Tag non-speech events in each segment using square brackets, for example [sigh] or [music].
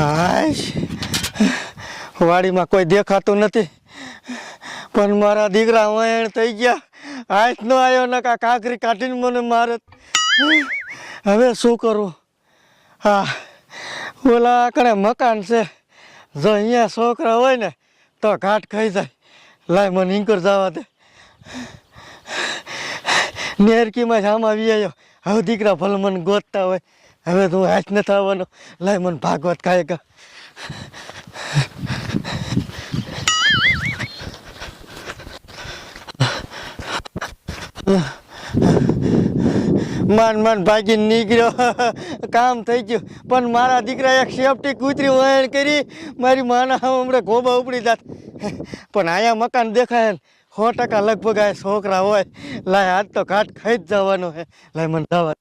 હાશ. વાડીમાં કોઈ દેખાતું નથી. પણ મારા દીકરા વહેણ થઈ ગયા. હાથ નો આવ્યો ને કાકરી કાઢીને મને મારે. હવે શું કરું? હા, ઓલા આકડે મકાન છે. જો અહીંયા છોકરા હોય ને, તો ઘાટ ખાઈ જાય. લાય મને ઇંકર જવા દે. નેરકીમાં જ આમ આવી આવ્યો હવે દીકરા ભલે મને ગોતતા હોય, હવે તું હાથ નથી આવવાનો લાય મને ભાગવત ખાય કા માન માન ભાગીને નીકળ્યો. કામ થઈ ગયું. પણ મારા દીકરા એક સેફટી કૂતરી વહેણ કરી. મારી માના હમણાં ગોબા ઉપડી જાત. પણ અહીંયા મકાન દેખાય ને સો ટકા લગભગ આ છોકરા હોય લાય આજ તો ઘાટ ખાઈ જ જવાનો હે. લાય મને જવા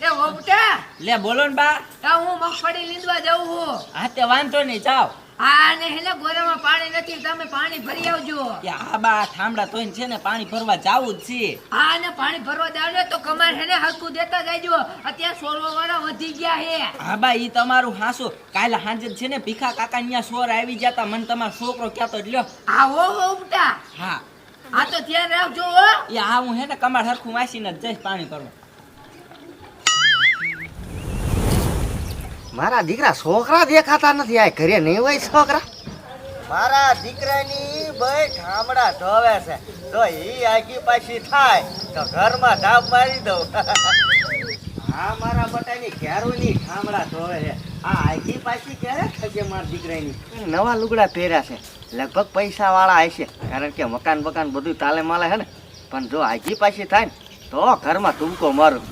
એ ઓપટા લે બોલો ને બા. હું મગફળી લીંદવા જાઉં છું હા તે વાંધો નહીં જાઓ. આ ને હેને ગોરામાં પાણી નથી તમે પાણી ભરી આવજો. આ બા થાંભડા તોય છે ને પાણી ભરવા જાવું જ છે. આ ને પાણી ભરવા જાવ ને તો કમાર હેને હરકું દેતા જાયજો. અત્યારે સોલવા વાળા વધી ગયા હે. હા બા ઈ તમારું હાસુ. કાલે સાંજે છે ને ભીખા કાકા ન્યા સોર આવી ગયા તા મને તમારો છોકરો ક્યાં તો લ્યો. આ હો ઉપટા. હા. આ તો ધ્યાન રાખજો હો. એ હું હે ને કમાર હરખું વાસીને જ જઈશ પાણી ભરવા. મારા દીકરા છોકરા દેખાતા નથી આ ઘરે નહીં હોય છોકરા? મારા દીકરાની બે ઠામડા ધોવે છે. તો એ આગી પાછી થાય. તો ઘરમાં ધામ મારી દઉં. હા મારા બટાની ઘેરોની ઠામડા ધોવે છે. આ આગી પાછી ક્યારે થશે મારા દીકરાની? નવા લુગડા પહેર્યા છે. લગભગ પૈસા વાળા હશે. કારણ કે મકાન બકાન બધું તાલે માલે છે ને. પણ જો આગી પાછી થાય ને તો ઘરમાં ટૂંકો મારું.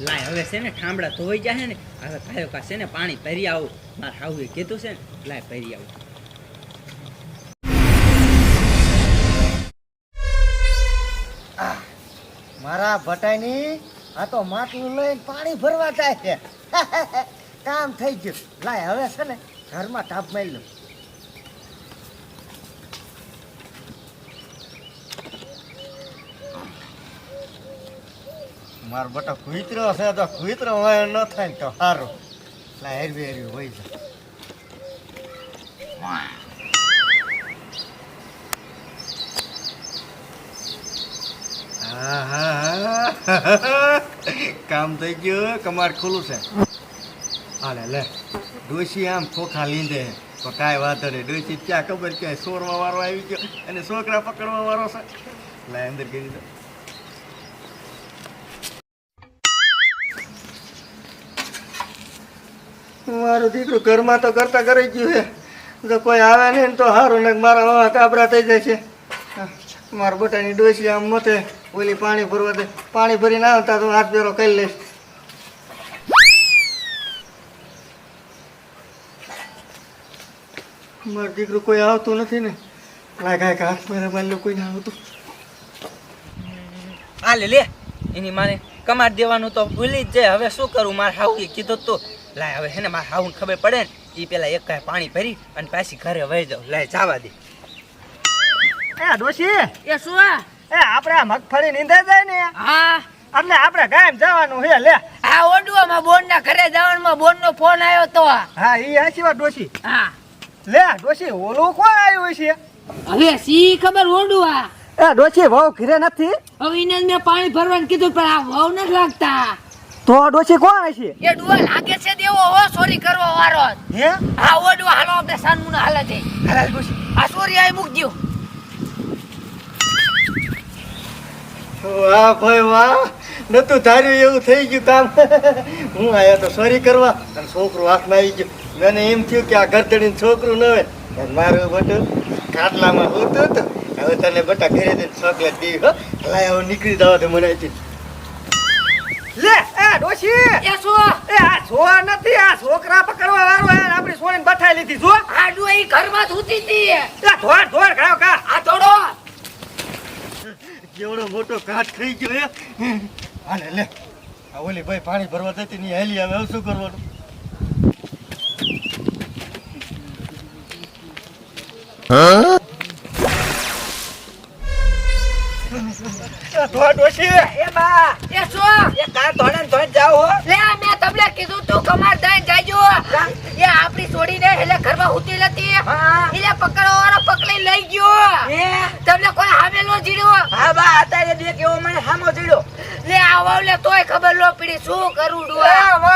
લાય, હવે છે ને ઠામડા ધોઈ જાય ને, હવે કાયો કા છે ને પાણી પહેરી આવું. મારે હાવું કીધું છે ને, લાય પહેરી આવું. મારા ભટાઈની, આ તો માટલું લઈને પાણી ભરવા જાય છે. [laughs] કામ થઈ ગયું. લાય, હવે છે ને ઘરમાં ટાપ મારી લો મારો બટા કુતરો છે તો કુતરો હોય ન થાય તો સારું લાય હેરવી હેરવી હોય છે. કામ થઈ ગયું કમાડ ખુલ્લું છે. હાલે, લે. ડોશી આમ ખોખા લીંદે તો કાંઈ વાંધો નહીં. ડોશી ક્યાં ખબર ક્યાંય સોરવા વાળો આવી ગયો અને છોકરા પકડવા વાળો છે. એટલે અંદર કરી દો. મારું દીકરું ઘરમાં તો કરતા કરી ગયું છે. જો કોઈ આવે નહીં તો સારું ને મારા મામા કાબરા થઈ જાય છે. મારા બટાની ડોસી આમ મતે ઓલી પાણી ભરવા દે. પાણી ભરીને આવતા તો હાથ બેરો કરી લઈશ. મારું દીકરું કોઈ આવતું નથી ને. લાગાય કે હાથ મેરે મારી કોઈ ના આવતું. આ લે લે એની માને કમાડ દેવાનું તો ભૂલી જ જાય. હવે શું કરું? મારે હાવું કીધું તો. લાય હવે હે ને મારે હાવું ખબર પડે ને એ પેલા એક કાંઈ પાણી ભરી અને પાછી ઘરે વહી જાઉં. લાય જવા દે. એ ડોશી. એ શું એ આપણે આ મગફળી નીંદે જાય ને. હા. એટલે આપણે ગાયમ જવાનું છે લે. આ ઓડવામાં બોનના ઘરે જવાનું બોનનો ફોન આવ્યો તો. હા એ હાચી વાત ડોશી. હા. લે ડોશી ઓલું કોણ આવ્યું છે? હવે સી ખબર ઓડું આ? એ ડોશી વહુ ઘરે નથી? હવે એને મેં પાણી ભરવાનું કીધું પણ આ વહુ નથી લાગતા. તો ડોશી કોણ હશે? એ ડુઓ લાગે છે દેવો હો સોરી કરવા વારો હે? આ ઓડું હાલો આપણે સાનમુના હાલે જઈ હાલ ડોશી આ સોરી આય મૂક દ્યો. વાહ ભાઈ વાહ. નતું ધાર્યું એવું થઈ ગયું કામ હું આયા તો સોરી કરવા અને છોકરો હાથમાં આવી ગયો. મને એમ થયું કે આ ગરદડીનું છોકરું ન હોય. અને મારું બટું ખાટલામાં હોતું હતું. હવે તને બટા ઘરે જઈને ચોકલેટ દેવી હો. લાય હવે નીકળી જવા તો મને. લે! ડોશી. એ સો એ આ સો નથી આ છોકરા પકડવા વાળો હે આપણી સોળીને બઠાઈ લીધી જો. આડુ એ ઘરમાં સૂતી ઉતી હતી. એ ધોર ધોર ખાવ કા આ થોડો કેવડો મોટો કાટ થઈ ગયો હે? હાલે લે. આ ઓલી ભાઈ પાણી ભરવા જતી ની હેલી આવે હવે શું કરવાનું? ધોવા ડોશી. એ બા એ શું એ કાર ધોણે ને ધોઈને જાઓ હો લે મેં તમને કીધું તું કમાર દઈ જાજો એ આપણી છોડીને એટલે ઘરમાં હુતી નથી હા એટલે પકડવા વાળો પકડી લઈ ગયો એ તમને કોઈ હામેલો જીડ્યો હા બા અત્યારે દેખ એવો મને સામો ચડ્યો લે આવો તોય ખબર લો પડી શું કરું ડુઆ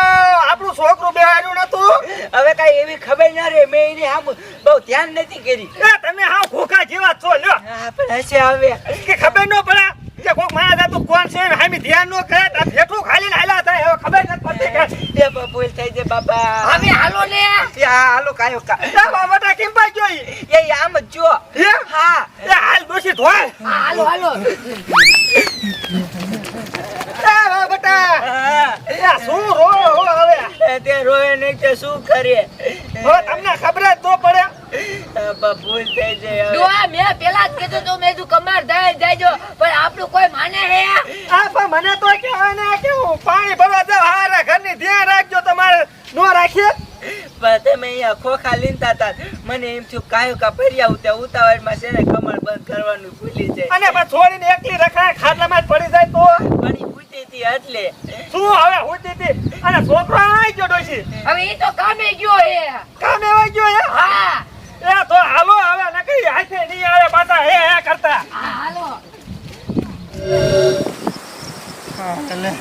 આપણું છોકરું બેહાડ્યું નતું હવે કઈ એવી ખબર ના રે મેં એને આમ બહુ ધ્યાન નથી કરી. એ તમે હા ખોખા જેવા છો લ્યો. હા પણ હશે હવે. કે ખબર ન પડે. કે કોક મારા જાતું કોણ છે ને હામી ધ્યાન ન કરે આ ભેઠું ખાલી ને થાય હવે ખબર નથી પડતી કે એ બા ભૂલ થઈ જે બાબા હવે હાલો ને. એ હાલો કાયો કા એ બાબા કેમ પાઈ જોઈ એ આમ જ જો. હે હા. એ હાલ દોશી ધોય હાલો હાલો એ બાબા હા. એ શું રો રો હવે એ તે રોય નહીં તે શું કરે હવે તમને ખબર જ ન પડે. ભૂલ થઈ જાય હવે. ડુઆ પેલા જ કીધું તું મેં તું કમાર દઈ જાજો પણ આપણું કોઈ માને હે આ? પણ મને તો કહેવાય ને કે હું પાણી ભરવા જાવ હારા ઘરની ધ્યાન રાખજો તમારે. નો રાખીએ? પણ તમે અહીંયા ખોખા લીંતા હતા. મને એમ થયું કાયો કા ભરી આવું ત્યાં ઉતાવળમાં છે ને કમર બંધ કરવાનું ભૂલી જાય. અને છોડીને એકલી રખાય ખાટલામાં જ પડી જાય તો? ઈ હતી એટલે. શું હવે હુતી હતી અને છોકરો આવી ગયો ડોશી. હવે એ તો કામે ગયો હે. કામ આવી ગયો હે? હા. એ તો હાલો હવે નકરી હાથે નહીં આવે પાછા હે હે કરતા. હા હાલો. એટલે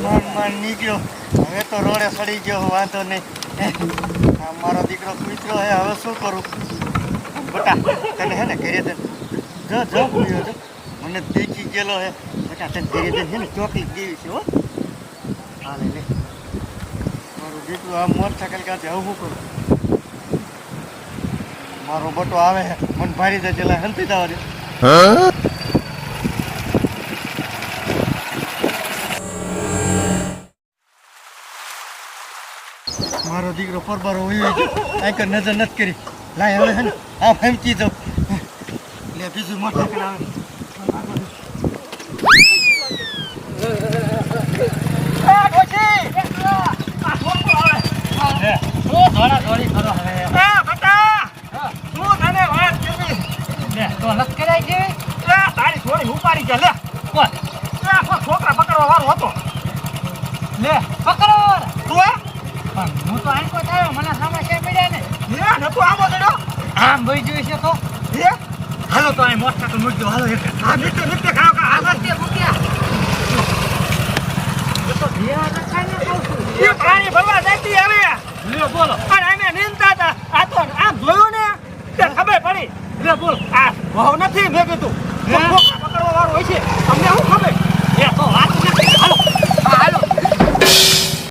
મન મન નીકળ્યો હવે તો રોડે સડી ગયો વાંધો નહીં. આ મારો દીકરો કૂતરો હે હવે શું કરું? બટા તને હે ને ઘરે તને જો જો મને દેખી ગયેલો હે. બટા તને ઘરે તને હે ને ચોકલેટ દેવી છે હા લે લે મારું દીકરું આ મોટરસાયકલ થકેલ હવે આવું કરું? મારો બટો આવે મન ભારી દે ચલા હંતી જવા દે. મારો દીકરો પરબારો હોય આંકર નજર નથી કરી. લાય હવે ને, આમ ફેમકી જાઉં. લે, બીજું મોટરસાયકલ આવે. એ ડોશી આ છોકરો આવે શું ધોળા ધોળી કરો હવે એ બટા શું તને વાત કીધી લે તો નથી કરાય જેવી એ તારી ઉપાડી ગયા લે એ આખો છોકરા પકડવા વાળો હતો. લે પકડો. તું એ? પણ હું તો આંકો થયો મને સમસ્યા મળ્યા ને. એ નતો આવો ચડ્યો? આમ ભઈ જોઈ છે તો? લે હાલો તો અહીં તો મૂકજો હાલો એક. આ નીચે નીચે ખાવ કા હાલો. તે મૂક્યા તો રખાય ને કહું છું. એ પાણી ભરવા જતી હવે. લે બોલો. પણ આને નીંદતા હતા. આ તો આમ જોયું ને? તે ખબર પડી. લે બોલ. આ વહુ નથી મેં કીધું.